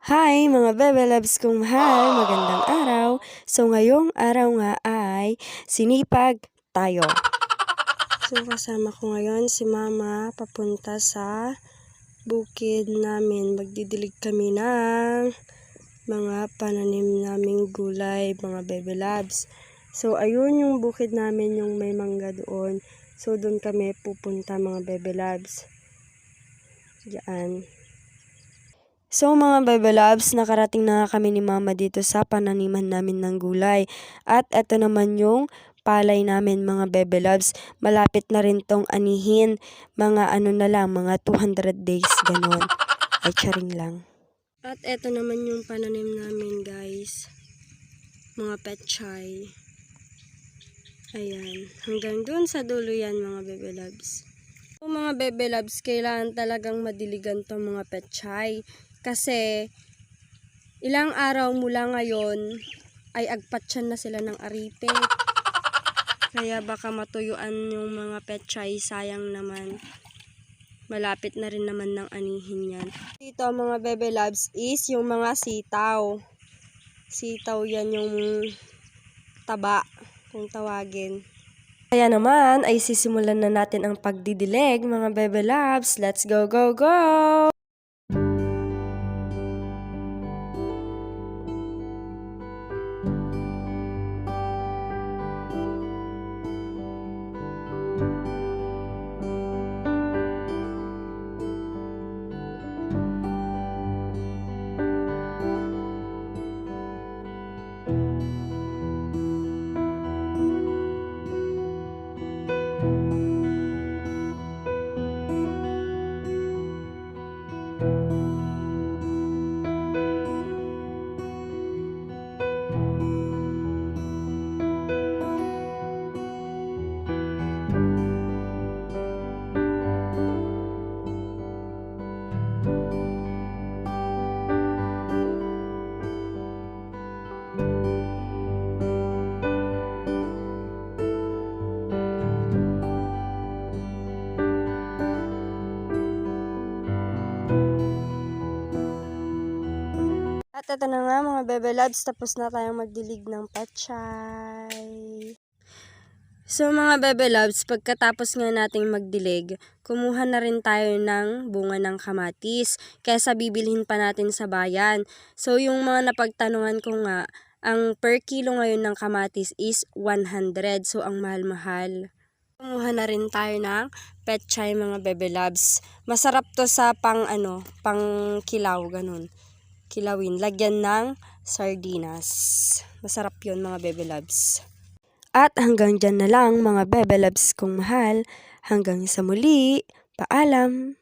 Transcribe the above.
Hi mga bebe loves kong mahal, magandang araw. So ngayong araw nga ay sinipag tayo. So kasama ko ngayon si mama papunta sa bukid namin. Magdidilig kami ng mga pananim naming gulay, mga bebe loves. So ayun yung bukid namin yung may mangga doon. So doon kami pupunta mga bebe loves. Diyan. So mga Bebe Loves, nakarating na kami ni Mama dito sa pananiman namin ng gulay. At eto naman yung palay namin mga Bebe Loves. Malapit na rin tong anihin. Mga ano na lang, mga 200 days ganon. Ay charing lang. At eto naman yung pananim namin guys. Mga petchay. Ayan. Hanggang dun sa dulo yan mga Bebe Loves. So, mga Bebe Loves, kailangan talagang madiligan tong mga petchay. Kasi, ilang araw mula ngayon, ay agpatsan na sila ng aripit. Kaya baka matuyuan yung mga petchay, sayang naman. Malapit na rin naman ng anihin yan. Dito mga bebe loves is yung mga sitaw. Sitaw yan yung taba, kung tawagin. Kaya naman ay sisimulan na natin ang pagdidilig mga bebe loves. Let's go, go, go! At ito na nga mga bebe loves, tapos na tayong magdilig ng pachay. So mga bebe loves, pagkatapos nga nating magdilig, kumuha na rin tayo ng bunga ng kamatis, kaysa bibilhin pa natin sa bayan. So yung mga napagtanungan ko nga, ang per kilo ngayon ng kamatis is 100, so ang mahal-mahal. Kumuha na rin tayo ng petchay mga bebe loves. Masarap to sa pang ano, pang kilaw, ganun kilawin. Lagyan ng sardinas. Masarap yon mga bebe loves. At hanggang dyan na lang mga bebe loves kong mahal. Hanggang sa muli. Paalam!